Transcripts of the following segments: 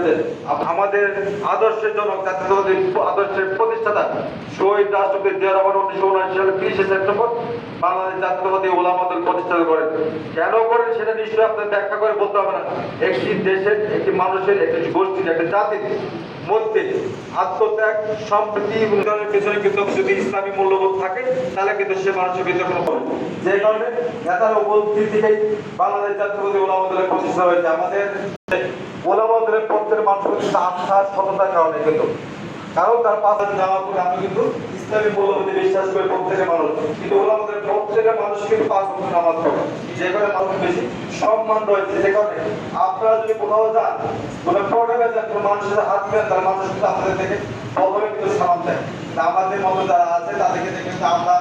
করেছেন। আমাদের আদর্শের জনক জাতীয়তাবাদী আদর্শের প্রতিষ্ঠাতা শহীদ রাষ্ট্রপতি জিয়া রহমান উনিশশো উনআশি সালে তিরিশে সেপ্টেম্বর বাংলাদেশ জাতীয়তাবাদী ওলামাদের প্রতিষ্ঠা করেন। কেন করেন সেটা নিশ্চয়ই আপনাদের ব্যাখ্যা করে বলতে হবে না। একটি দেশের, একটি মানুষের, একটি গোষ্ঠীর, একটা জাতির মধ্যে আত্মত্যাগ, সম্প্রীতি উন্নয়নের পেছনে কিন্তু যদি ইসলামী মূল্যবোধ থাকে, তাহলে কিন্তু সে মানুষের ভিতরে কোনো হবে যে কারণে নেতার উপস্থিত থেকেই বাংলাদেশ জাতীয়বাদী ওলামাদের প্রতিষ্ঠা হয়েছে। আমাদের ওলামাদের প্রত্যেক মানুষের কিন্তু আস্থা সততার কারণে কিন্তু। কারণ তার পাশে আমি কিন্তু ইসলামী মূল্যবোধে বিশ্বাস করি প্রত্যেকের মানুষ। কিন্তু ওলামাদের প্রত্যেকের মানুষ কিন্তু পাঁচ বছর নামাজ পড়ে। যে কারণে মানুষ বেশি সম্মান রয়েছে যে কারণে আপনারা যদি কোথাও যান কোনো প্রোগ্রামে যান কোনো মানুষের সাথে হাত তার মানুষ কিন্তু আপনাদের থেকে প্রথমে কিন্তু সালাম দেয়। আমাদের মতো যারা আছে তাদেরকে দেখে কিন্তু আমরা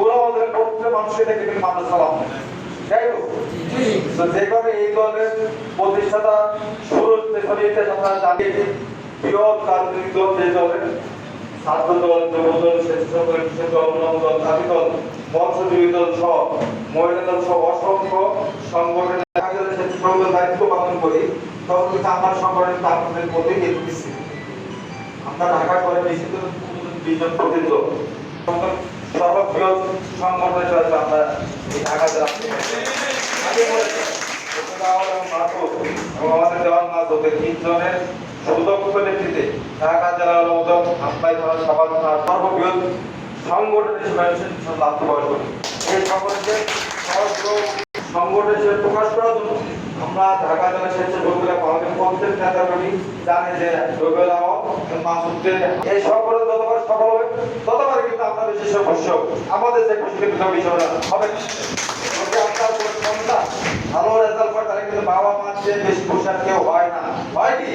ওলামাদের প্রত্যেক মানুষকে দেখে কিন্তু মানুষ সালাম দেয়। যাই হোক তো যে কারণে এই দলের প্রতিষ্ঠাতা শুরু থেকে ইতিহাস আপনারা জানিয়েছি দল যে দলের ছাত্র দল, যুব দল, স্বেচ্ছাসেবক কৃষক দল উন্নয়ন দল দাবি দল, মৎস্যজীবী দল সহ মহিলা দল সহ অসংখ্য সংগঠনের কাজের স্বেচ্ছাসেবক দায়িত্ব পালন করি, তখন কিন্তু আমার সংগঠন আপনাদের মধ্যে এসেছি আমরা ঢাকা করে বেশি তো বিজন প্রতিনিধি সর্ববৃহৎ সংগঠন হিসেবে আমরা ঢাকা জেলা আগে বলেছি, উপদাহরণ এবং মাহফুজ আমাদের ঢাকা লাভ প্রকাশ করি এই জেলা আমাদের যে রবিউল মাসুদকে এই সংগঠন যতবার সফল হবে ততবার কিন্তু আমরা বেশি সদস্য আমাদের যে খুশি হবে যদি আপনার কোনো সন্তান ভালো রেজাল্ট করে, তাহলে কিন্তু বাবা মার চেয়ে বেশি আর কেউ হয় না। হয় কি?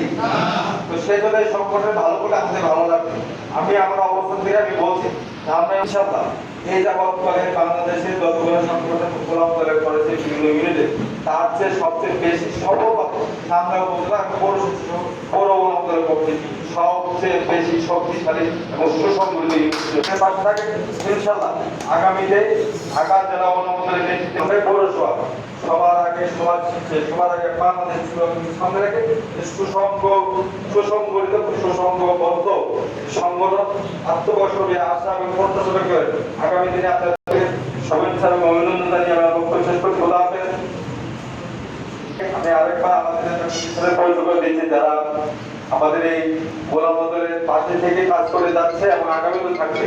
তো সেই জন্য এই সংগঠন ভালো করে আমাদের ভালো লাগবে। আমি আমার অবস্থান থেকে আমি বলছি, আমরা ইনশাআল্লাহ এই যাবৎ করে বাংলাদেশে যতগুলো সংগঠন করে করেছে বিভিন্ন ইউনিটে তার চেয়ে সবচেয়ে বেশি সর্বপ্রথম আমরা বললাম বড় বড় গোলাম করে করছি সবচেয়ে বেশি শক্তিশালী এবং সুসংগঠিত ইউনিটের পাশে থাকে ইনশাআল্লাহ আগামীতে ঢাকা জেলা অনুমোদনের নেতৃত্বে পৌরসভা। সমাজ সবার আগে বাংলাদেশ সামনে রেখে সুসংগ সুসংগঠিত সুসংঘবদ্ধ সংগঠন আত্মবর্ষবে আশা এবং প্রত্যাশা করে। আগামী দিনে আপনাদের শুভেচ্ছা এবং অভিনন্দন জানিয়ে আমরা বক্তব্য শেষ করি খোলা হাফেজ। আমি আরেকবার আমাদের পরিচয় করে দিচ্ছি যারা আমাদের এই গোলামদের পাশে থেকে কাজ করে যাচ্ছে এবং আগামীতে থাকবে।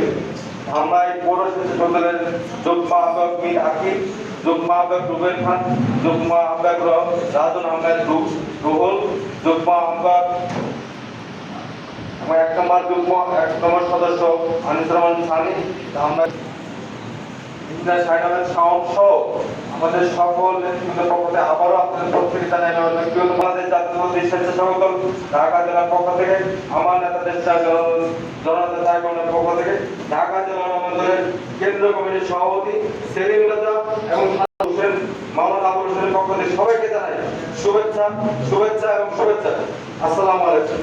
আমরা এই পৌর সদস্যদের যুগ্ম আহ্বায়ক মীর আকিব যুগ্ম আহ্বায়ক রুবেল খান, যুগ্ম রহ- রাজন আহমেদ রুহুল, যুগ্ম আহ্বায়ক এক নম্বর যুগ্ম, এক নম্বর সদস্য আনিস রহমান সানি। সহ আমাদের সকল নেতৃত্বের পক্ষ আবারও আপনাদের প্রত্যেকে জানাই ঢাকা জেলার পক্ষ থেকে আমার জনতা পক্ষ থেকে ঢাকা জেলার কেন্দ্রীয় কমিটির সভাপতি সেলিম রাজা এবং হোসেন মাওলানা আবুল হোসেনের পক্ষ থেকে সবাইকে জানাই শুভেচ্ছা শুভেচ্ছা এবং শুভেচ্ছা আসসালামু আলাইকুম।